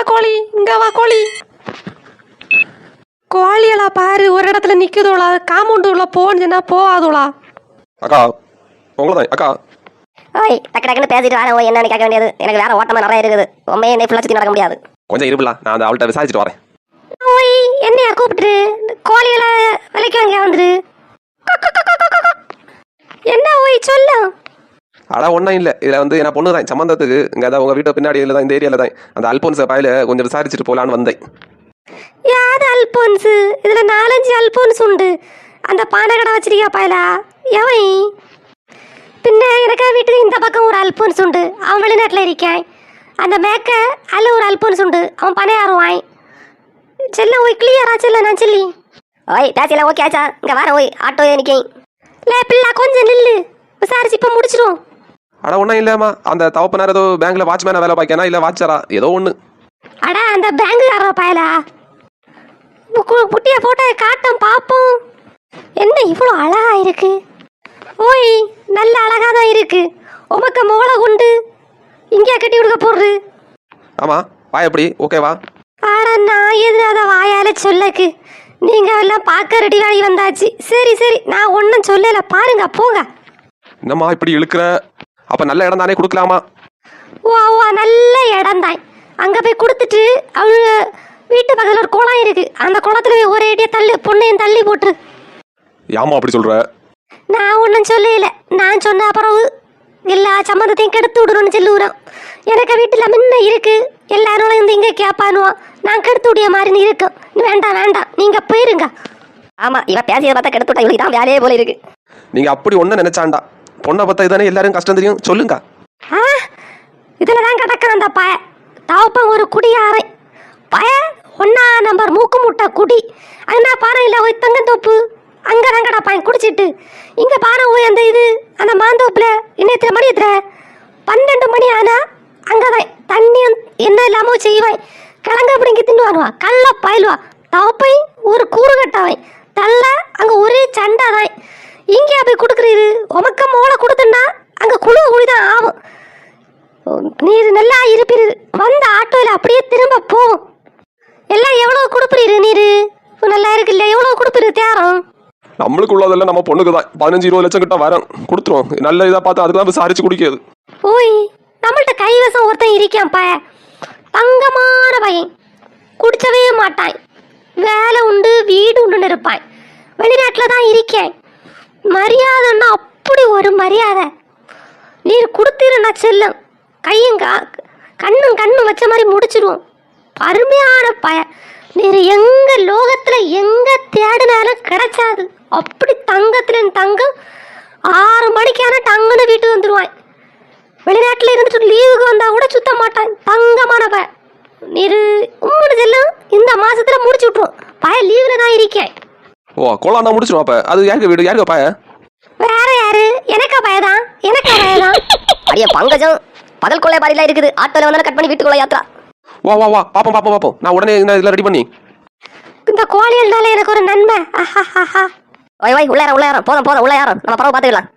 வா கோழி இங்க வா கோழி. கோழியெல்லாம் பாரு ஒரு இடத்துல நிக்குதோளா? காம்பவுண்டு உள்ள போன்னு சொன்னா போகாதோளா? அக்கா உங்களை தான் அக்கா. ஓய் டக்கு டக்குன்னு பேசிட்டு வரேன் ஓய் என்னன்னு கேட்க வேண்டியது. எனக்கு வேற ஓட்டமா நிறைய இருக்குது. உண்மையை என்னை ஃபுல்லாக சுற்றி நடக்க முடியாது. கொஞ்சம் இருப்பில்ல நான் அந்த அவள்கிட்ட விசாரிச்சுட்டு வரேன். ஓய் என்னையா கூப்பிட்டு கோழிகளை விலைக்கு வாங்க வந்துரு? என்ன ஓய் சொல்லு. அட ஒன்றும் இல்லை. இதில் வந்து நான் பொண்ணு தான். சம்மந்தத்துக்கு இங்கே தான் உங்கள் வீட்டு பின்னாடி தான் இந்த ஏரியாவில் தான் அந்த அல்போன்ஸை பாயில் கொஞ்சம் விசாரிச்சுட்டு போகலான்னு வந்தேன். யாது அல்போன்ஸ்? இதில் நாலஞ்சு அல்போன்ஸ் உண்டு. அந்த பானை கடை வச்சிருக்கியா பாயலா? எவன் பின்ன எனக்கு வீட்டுக்கு இந்த பக்கம் ஒரு அல்போன்ஸ் உண்டு. அவன் வெளிநாட்டில் இருக்கேன். அந்த மேக்க அதில் ஒரு அல்போன்ஸ் உண்டு. அவன் பணையாருவான் செல்ல ஓய் கிளியரா செல்ல நான் செல்லி. ஓய் பேசில ஓகே ஆச்சா? இங்கே வர ஓய் ஆட்டோ நிற்கேன் லே பிள்ளை கொஞ்சம் நில்லு. விசாரிச்சு இப்போ முடிச்சிருவோம். அட ஒன்றும் இல்லைம்மா. அந்த தவப்பனார் ஏதோ பேங்க்கில் வாட்ச்மேனாக வேலை பார்க்கனா இல்லை வாட்சரா ஏதோ ஒன்று அட அந்த பேங்குக்கார பயலா? குட்டிய போட்டோ காட்டும் பாப்போம். என்ன இவ்வளோ அழகா இருக்கு? ஓய் நல்ல அழகா தான் இருக்கு. உமக்கு மோளை கொண்டு. இங்கே கட்டி கொடுக்க போடுறது? ஆமாம் வா எப்படி ஓகேவா ஆட நான் எது அதை வாயால சொல்லக்கு? நீங்க எல்லாம் பார்க்க ரெடி ஆகி வந்தாச்சு. சரி சரி நான் ஒன்றும் சொல்லல. பாருங்க போங்க. என்னம்மா இப்படி இழுக்கிற? அப்போ நல்ல இடம் தானே கொடுக்கலாமா? வா வா நல்ல இடம் தான். அங்கே போய் கொடுத்துட்டு அவங்க வீட்டு பக்கத்தில் ஒரு குளம் இருக்கு. அந்த குளத்துல போய் ஒரே அடியா தள்ளி பொண்ணையும் தள்ளி போட்டுரு. ஏமா அப்படி சொல்கிற நான் ஒன்றும் சொல்லல. நான் சொன்ன பிறகு எல்லா சம்மந்தத்தையும் கெடுத்து விடணும்னு சொல்லுறோம் எனக்கு வீட்டில் முன்ன இருக்கு. எல்லாரும் வந்து இங்கே கேட்பானுவோம் நான் கெடுத்து விடிய மாதிரி இருக்கும் வேண்டாம் வேண்டாம். நீங்கள் போயிருங்க. ஆமாம் இவன் பேசியதை பார்த்தா கெடுத்து விட்டா இவளுக்கு தான் வேலையே போல இருக்கு. நீங்கள் அப்படி ஒன்றும் நினச்சாண்டா. பொண்ணை பார்த்தா இதானே எல்லாரும் கஷ்டம் தெரியும்? சொல்லுங்க. ஆ இதில் தான் கிடக்குற அந்த பய. தவப்பன் ஒரு குடியாரை. பய ஒன்னா நம்பர் மூக்கு முட்டை குடி. அண்ணா பாரு இல்லை ஒரு தங்கத்தோப்பு அங்கே தான் கிடப்பான் குடிச்சிட்டு. இங்கே பாரு ஓய் அந்த இது அந்த மாந்தோப்பில் இன்னத்துல மணி எத்தனை பன்னெண்டு மணி ஆனா அங்கே தான் தண்ணியும் என்ன இல்லாமல் செய்வான். கிழங்க பிடிங்கி வருவான் கல்ல பாயிலுவா. தவப்பை ஒரு கூறு கட்டவன். தள்ள அங்கே ஒரே சண்டை தான் இங்கே போய் கொடுக்குறீரு? உமக்கு அங்கே குழு தான் ஆகும். நீர் நல்லா இருப்பீரு. வந்த ஆட்டோவில் அப்படியே திரும்ப போகும். எல்லாம் எவ்வளவு கொடுப்பீரு நீரு? நல்லா இருக்குல்ல எவ்வளவு கொடுப்பீரு தேரம் நம்மளுக்கு உள்ளதெல்லாம் நம்ம பொண்ணுக்கு தான் பதினஞ்சு இருபது லட்சம் கிட்ட வரோம் கொடுத்துருவோம். நல்ல இதாக பார்த்து அதுக்கு தான் விசாரிச்சு குடிக்கிறது. ஓய் நம்மள்ட்ட கைவசம் ஒருத்தன் இருக்கான் பய தங்கமான பையன். குடிச்சவே மாட்டான். வேலை உண்டு வீடு உண்டுன்னு இருப்பான். வெளிநாட்டில் தான் இருக்கேன். மரியாதைன்னா அப்படி ஒரு மரியாதை. நீர் கொடுத்தீருன்னா செல்லும். கையும் கண்ணும் கண்ணும் வச்ச மாதிரி முடிச்சிடுவோம் அருமையான பய நீர் எங்க லோகத்துல எங்க தேடினாலும் கிடைச்சாது. அப்படி தங்கத்துல தங்கம் ஆறு மணிக்கான டங்குன்னு வீட்டுக்கு வந்துடுவான் வெளிநாட்டில் இருந்துட்டு லீவுக்கு வந்தா கூட சுத்த மாட்டான் தங்கமான பய. நீர் உம்மனு செல்லும் இந்த மாசத்துல முடிச்சு விட்ருவோம் பய லீவுல தான் இருக்கேன் ஓ கோலாண்டா முடிச்சிடும் அப்போ. அது யாருக்கு வீடு? யாருக்கு பாய? யாரு? எனக்கா பயதான் எனக்கா பயதான் அடியே பங்கஜம். பகல் கொள்ளை பாரிலாம் இருக்குது. ஆட்டோல வந்து கட் பண்ணி வீட்டுக்குள்ள யாத்ரா வா வா வா. பாப்போம் பாப்போம் பாப்போம். நான் உடனே இந்த இதில் ரெடி பண்ணி. இந்த கோழியல்னால எனக்கு ஒரு நன்மை. ஆஹா ஓய் ஓய் உள்ள யாரம் உள்ள யாரம் போதும் போதும். உள்ள யாரம் நம்ம பரவ பார்த்துக்கலாம்.